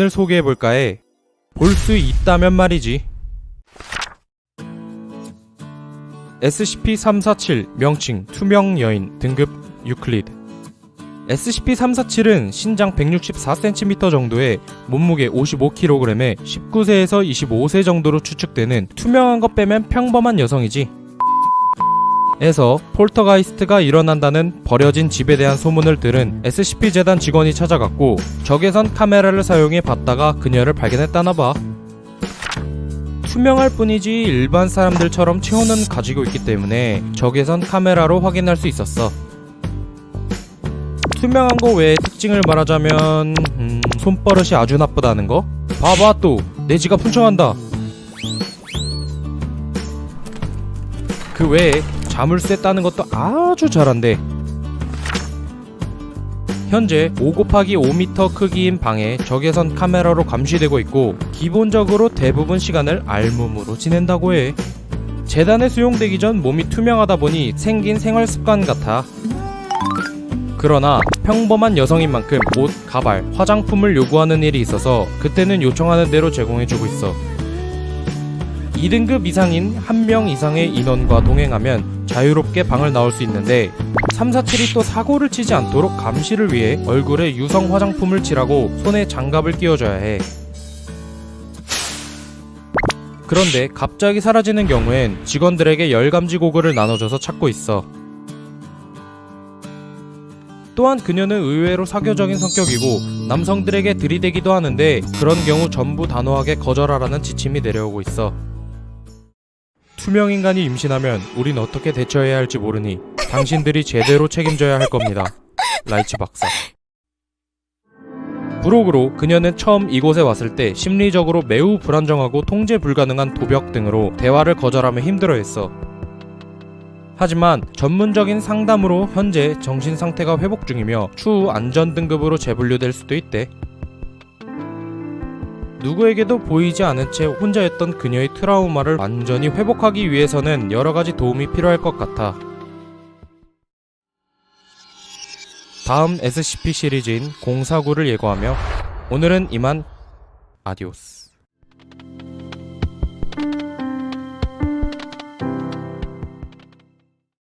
을 소개해볼까 해. 볼 수 있다면 말이지. SCP-347 명칭 투명 여인 등급 유클리드 SCP-347은 신장 164cm 정도에 몸무게 55kg에 19세에서 25세 정도로 추측되는 투명한 것 빼면 평범한 여성이지. 에서 폴터가이스트가 일어난다는 버려진 집에 대한 소문을 들은 SCP 재단 직원이 찾아갔고 적외선 카메라를 사용해 봤다가 그녀를 발견했다나 봐. 투명할 뿐이지 일반 사람들처럼 체온은 가지고 있기 때문에 적외선 카메라로 확인할 수 있었어. 투명한 거 외에 특징을 말하자면 음, 손버릇이 아주 나쁘다는 거? 봐봐 또 내 지갑 훔쳐간다. 그 외에 자물쇠 따는 것도 아주 잘한대. 현재 5 곱하기 5m 크기인 방에 적외선 카메라로 감시되고 있고 기본적으로 대부분 시간을 알몸으로 지낸다고 해. 재단에 수용되기 전 몸이 투명하다 보니 생긴 생활 습관 같아. 그러나 평범한 여성인 만큼 옷, 가발, 화장품을 요구하는 일이 있어서 그때는 요청하는 대로 제공해주고 있어. 2등급 이상인 한명 이상의 인원과 동행하면 자유롭게 방을 나올 수 있는데 347이 또 사고를 치지 않도록 감시를 위해 얼굴에 유성 화장품을 칠하고 손에 장갑을 끼워줘야 해. 그런데 갑자기 사라지는 경우엔 직원들에게 열감지 고글을 나눠줘서 찾고 있어. 또한 그녀는 의외로 사교적인 성격이고 남성들에게 들이대기도 하는데 그런 경우 전부 단호하게 거절하라는 지침이 내려오고 있어. 투명 인간이 임신하면 우린 어떻게 대처해야 할지 모르니 당신들이 제대로 책임져야 할 겁니다. 라이츠 박사. 부록으로 그녀는 처음 이곳에 왔을 때 심리적으로 매우 불안정하고 통제 불가능한 도벽 등으로 대화를 거절하며 힘들어했어. 하지만 전문적인 상담으로 현재 정신 상태가 회복 중이며 추후 안전 등급으로 재분류될 수도 있대. 누구에게도 보이지 않은 채 혼자였던 그녀의 트라우마를 완전히 회복하기 위해서는 여러 가지 도움이 필요할 것 같아. 다음 SCP 시리즈인 049를 예고하며 오늘은 이만 아디오스.